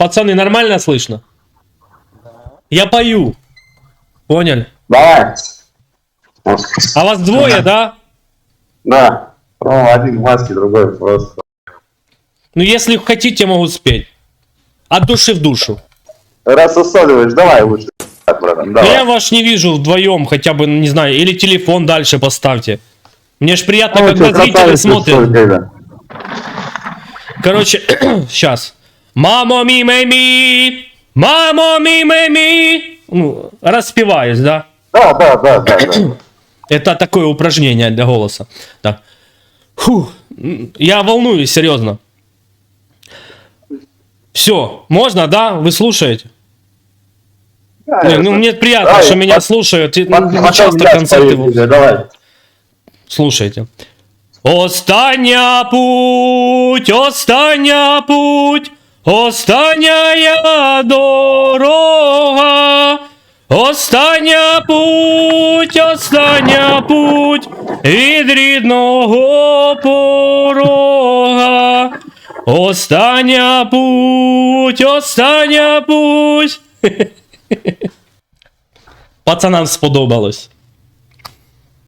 Пацаны, нормально слышно? Я пою. Поняли? Давай. А вас двое, да? Да. Ну, один в маске, другой просто. Ну, если хотите, могу спеть. От души в душу. Рассосоливаешь, давай лучше. Но я давай. вас не вижу вдвоем, хотя бы, не знаю, или телефон дальше поставьте. Мне ж приятно, Ну, когда чё, зрители смотрят. что? Короче, сейчас. Мамо ми ми ми, мамо ми ми ми. Ну, распеваюсь, да? Да, да, да, да, да. Это такое упражнение для голоса. Так. Фух, я волнуюсь, серьезно. Все, можно, да? Вы слушаете? Ой, ну мне приятно, Давай, что меня под- слушают. И, Под- ну, часто концерты. Давай. Слушайте. Остання путь, остання путь, остання дорога. Остання путь, остання путь від рідного порога. Остання путь, остання путь. Пацанам сподобалось.